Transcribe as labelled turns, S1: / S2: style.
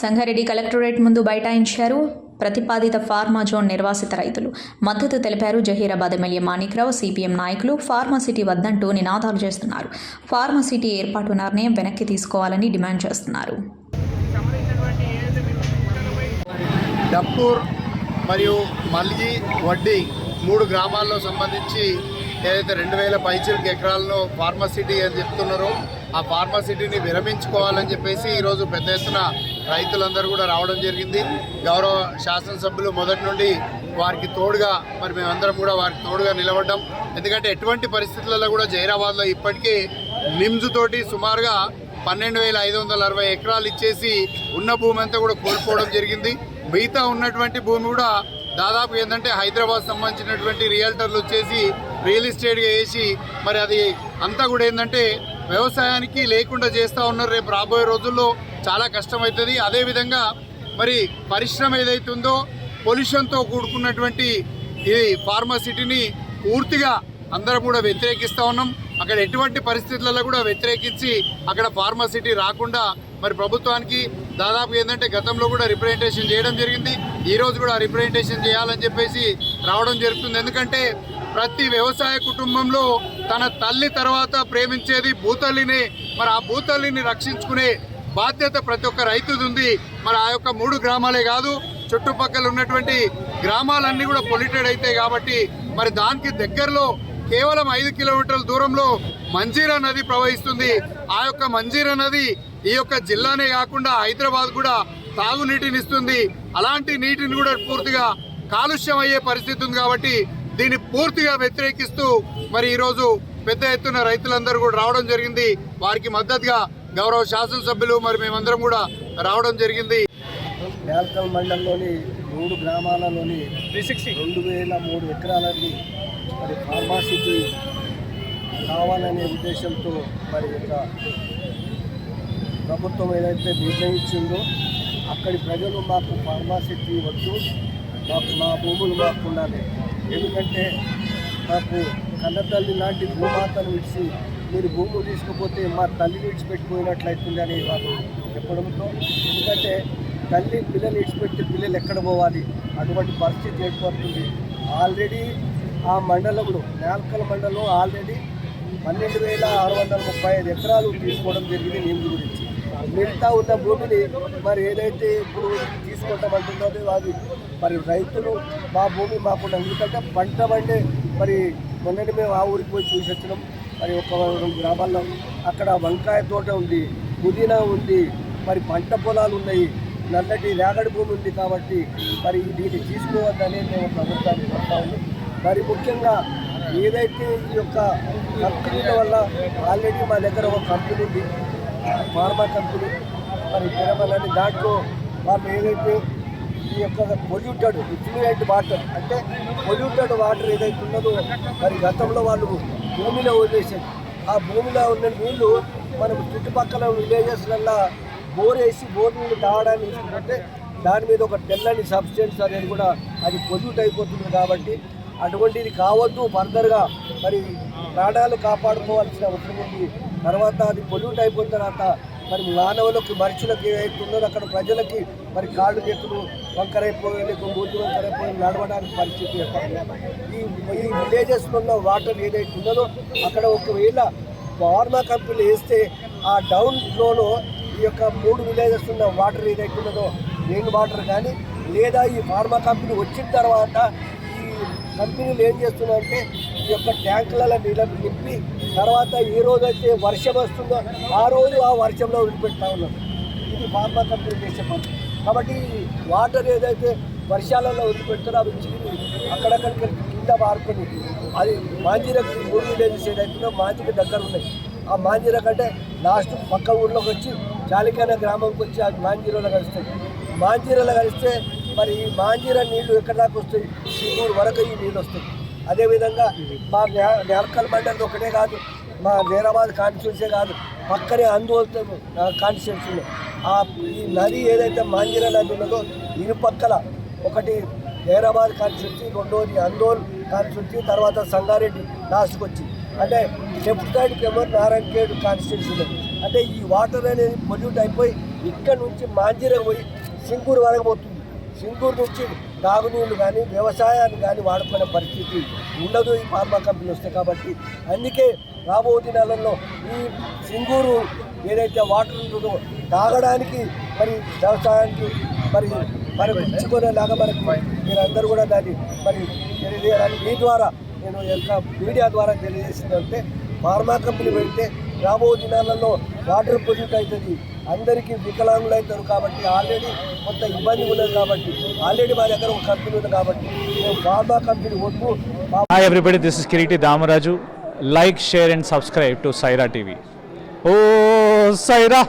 S1: Sangareddy collectorate ముందు బైఠాయించారు. ప్రతిపాదిత pharma zone నిర్వాసిత రైతులు. మద్దతు తెలిపారు జహీరాబాద్ ఎమ్మెల్యే మాణిక్రావు సిపిఎం నాయకులు. ఫార్మా సిటీ వద్దంటూ నినాదాలు చేస్తున్నారు. ఫార్మాసిటీ ఏర్పాటు నిర్ణయం వెనక్కి తీసుకోవాలని డిమాండ్ చేస్తున్నారు.
S2: డప్పూర్ మరియు మల్గి వడ్డీ మూడు గ్రామాల్లో సంబంధించి ఏదైతే రెండు వేల పైచిలకు ఎకరాలను ఫార్మసిటీ అని చెప్తున్నారో ఆ ఫార్మసిటీని విరమించుకోవాలని చెప్పేసి ఈరోజు పెద్ద ఎత్తున రైతులందరూ కూడా రావడం జరిగింది. గౌరవ శాసనసభ్యులు మొదటి నుండి వారికి తోడుగా మరి మేమందరం కూడా వారికి తోడుగా నిలబడ్డం. ఎందుకంటే ఎటువంటి పరిస్థితులలో కూడా జైరాబాద్లో ఇప్పటికీ నిమ్స్ తోటి సుమారుగా పన్నెండు వేల ఐదు వందల అరవై ఎకరాలు ఇచ్చేసి ఉన్న భూమి అంతా కూడా కోల్పోవడం జరిగింది. మిగతా ఉన్నటువంటి భూమి కూడా దాదాపు ఏంటంటే హైదరాబాద్ సంబంధించినటువంటి రియల్టర్లు వచ్చేసి రియల్ ఎస్టేట్గా వేసి మరి అది అంతా కూడా ఏంటంటే వ్యవసాయానికి లేకుండా చేస్తూ ఉన్నారు. రేపు రాబోయే రోజుల్లో చాలా కష్టమవుతుంది. అదేవిధంగా మరి పరిశ్రమ ఏదైతే ఉందో పొల్యూషన్తో కూడుకున్నటువంటి ఇది ఫార్మాసిటీని పూర్తిగా అందరం కూడా వ్యతిరేకిస్తూ ఉన్నాం. అక్కడ ఎటువంటి పరిస్థితులలో కూడా వ్యతిరేకించి అక్కడ ఫార్మాసిటీ రాకుండా మరి ప్రభుత్వానికి దాదాపు ఏంటంటే గతంలో కూడా రిప్రజెంటేషన్ చేయడం జరిగింది. ఈరోజు కూడా రిప్రజెంటేషన్ చేయాలని చెప్పేసి రావడం జరుగుతుంది. ఎందుకంటే ప్రతి వ్యవసాయ కుటుంబంలో తన తల్లి తర్వాత ప్రేమించేది భూతల్లినే. మరి ఆ భూతల్లిని రక్షించుకునే బాధ్యత ప్రతి ఒక్క రైతుది ఉంది. మరి ఆ యొక్క మూడు గ్రామాలే కాదు చుట్టుపక్కల ఉన్నటువంటి గ్రామాలన్నీ కూడా పొల్యూటెడ్ అవుతాయి కాబట్టి మరి దానికి దగ్గరలో కేవలం ఐదు కిలోమీటర్ల దూరంలో మంజీరా నది ప్రవహిస్తుంది. ఆ యొక్క మంజీరా నది ఈ యొక్క జిల్లానే కాకుండా హైదరాబాద్ కూడా తాగునీటిని ఇస్తుంది. అలాంటి నీటిని కూడా పూర్తిగా కాలుష్యం అయ్యే పరిస్థితి ఉంది కాబట్టి దీన్ని పూర్తిగా వ్యతిరేకిస్తూ మరి ఈరోజు పెద్ద ఎత్తున రైతులందరూ కూడా రావడం జరిగింది. వారికి మద్దతుగా గౌరవ శాసనసభ్యులు మరి మేమందరం కూడా రావడం జరిగింది.
S3: మేల్కల్ మండలంలోని మూడు గ్రామాలలోని రెండు వేల మూడు ఎకరాలని మరి ఫార్మాసిటీ కావాలనే ఉద్దేశంతో మరి యొక్క ప్రభుత్వం ఏదైతే నిర్ణయించిందో అక్కడి ప్రజలు మాకు ఫార్మాసిటీ వద్దు మాకు మా భూములు మాకు ఉండాలి. ఎందుకంటే మాకు కన్నతల్లి లాంటి భూమాతను విడిచి మీరు భూములు తీసుకుపోతే మా తల్లి విడిచిపెట్టిపోయినట్లయితుంది అని వాళ్ళు చెప్పడంతో ఎందుకంటే తల్లి పిల్లలు విడిచిపెట్టి పిల్లలు ఎక్కడ పోవాలి? అటువంటి పరిస్థితి ఏర్పడుతుంది. ఆల్రెడీ ఆ మండలంలో నేల్కల మండలం ఆల్రెడీ పన్నెండు వేల ఆరు వందల ముప్పై ఐదు ఎకరాలు తీసుకోవడం జరిగింది నీళ్ళు గురించి. మిగతా ఉన్న భూమిని మరి ఏదైతే ఇప్పుడు తీసుకుంటామంటున్నదో అది మరి రైతులు మా భూమి మాకు ఎందుకంటే పంట పండే మరి మొన్నటి మేము ఆ ఊరికి పోయి చూసి వచ్చినాం. మరి ఒక రెండు గ్రామాల్లో అక్కడ వంకాయ తోట ఉంది పుదీనా ఉంది మరి పంట పొలాలు ఉన్నాయి. నల్లటి రేగడి భూమి ఉంది కాబట్టి మరి దీన్ని తీసుకోవద్దని మేము ప్రభుత్వాన్ని చెప్తా మరి ముఖ్యంగా ఏదైతే ఈ యొక్క కంపెనీల వల్ల ఆల్రెడీ మా దగ్గర ఒక కంపెనీ ఉంది ఫార్మా కంపెనీ. మరి తిరుమలని దాంట్లో వాళ్ళు ఏదైతే ఈ యొక్క పొల్యూటెడ్ ఇన్ఫ్లూయెంట్ వాటర్ అంటే పొల్యూటెడ్ వాటర్ ఏదైతే ఉన్నదో మరి గతంలో వాళ్ళు భూమిలో వదిలేసారు ఆ భూమిలో ఉన్న నీళ్ళు మనం చుట్టుపక్కల విలేజెస్లల్లో బోర్ వేసి బోర్ నీళ్ళు తాగడానికి తీసుకుంటే దాని మీద ఒక తెల్లని సబ్స్టెన్స్ అనేది కూడా అది పొల్యూట్ అయిపోతుంది కాబట్టి అటువంటిది కావద్దు ఫర్దర్గా మరి ప్రాణాలు కాపాడుకోవాల్సిన అవసరం ఉంది. తర్వాత అది పొల్యూట్ అయిపోయిన తర్వాత మరి మానవులకు మనుషులకు ఏదైతే ఉన్నదో అక్కడ ప్రజలకి మరి కాళ్ళు చేతులు వంకరైపోయి లేక మూతి వంకరైపోయి నడవడానికి పరిస్థితి ఈ ఈ విలేజెస్లో ఉన్న వాటర్ ఏదైతే ఉన్నదో అక్కడ ఒకవేళ ఫార్మా కంపెనీలు వేస్తే ఆ డౌన్ ఫ్లోలో ఈ యొక్క మూడు విలేజెస్ ఉన్న వాటర్ ఏదైతే ఉన్నదో రెయిన్ వాటర్ కానీ లేదా ఈ ఫార్మా కంపెనీ వచ్చిన తర్వాత కంపెనీలు ఏం చేస్తున్నారంటే ఈ యొక్క ట్యాంకులలో నీళ్ళని నింపి తర్వాత ఏ రోజైతే వర్షం వస్తుందో ఆ రోజు ఆ వర్షంలో వదిలిపెడతా ఉన్నాం ఇది ఫార్మా కంపెనీ చేసే పని. కాబట్టి వాటర్ ఏదైతే వర్షాలలో వదిలిపెడతారో అవి చిరిగి అక్కడక్కడికి వెళ్ళి కింద పారుకొని అది మాంజీరకు మూడు సైడ్ ఏదైతుందో మాంజీకి దగ్గర ఉన్నాయి. ఆ మాంజీర కంటే లాస్ట్ పక్క ఊర్లోకి వచ్చి చాలికాన గ్రామంకి వచ్చి అది మాంజీరలో కలుస్తాయి. మాంజీరలో కలిస్తే మరి ఈ మాంజీర నీళ్ళు ఎక్కడి దాకా వస్తాయి? సింగూరు వరకు ఈ నీళ్ళు వస్తాయి. అదేవిధంగా మా నే- నేలకల్ మండలి ఒకటే కాదు మా నేరాబాద్ కాన్స్టిట్యూన్సీ కాదు పక్కనే అందువలతో కాన్స్టిట్యూన్సీలో. ఆ ఈ నది ఏదైతే మాంజీర నది ఉన్నదో ఇరుపక్కల ఒకటి హైదరాబాద్ కాన్స్టిట్యూన్సీ రెండోది అందోల్ కాన్స్టిట్యూన్సీ తర్వాత సంగారెడ్డి లాస్ట్కి వచ్చి అంటే లెఫ్ట్ సైడ్కి ఏమో నారాయణఖేడ్ కాన్స్టిట్యూన్సీలో. అంటే ఈ వాటర్ అనేది పొల్యూట్ అయిపోయి ఇక్కడ నుంచి మాంజీరా పోయి సింగూరు వరకు పోతుంది. సింగూరు నుంచి తాగునీళ్ళు కానీ వ్యవసాయాన్ని కానీ వాడుకునే పరిస్థితి ఉండదు ఈ ఫార్మా కంపెనీ వస్తే కాబట్టి. అందుకే రాబో దినాలలో ఈ సింగూరు ఏదైతే వాటర్ ఉంటుందో తాగడానికి మరి వ్యవసాయానికి మరి మనకు ఇచ్చుకునేలాగా మనకు మీరందరూ కూడా దాన్ని మరి తెలియజేయాలని మీ ద్వారా నేను యొక్క మీడియా ద్వారా తెలియజేసిందంటే ఫార్మా కంపెనీ పెడితే రాబో దినాలలో వాటర్ పొల్యూట్ అవుతుంది. అందరికీ వికలాంగులు అవుతారు కాబట్టి ఆల్రెడీ కొంత ఇబ్బంది ఉన్నది కాబట్టి ఆల్రెడీ మా దగ్గర ఒక కంపెనీ ఉంది కాబట్టి బాబా కంపెనీ వద్దు
S4: hi everybody this is Kireeti Damaraju like share and subscribe to Saira TV oh Sye Raa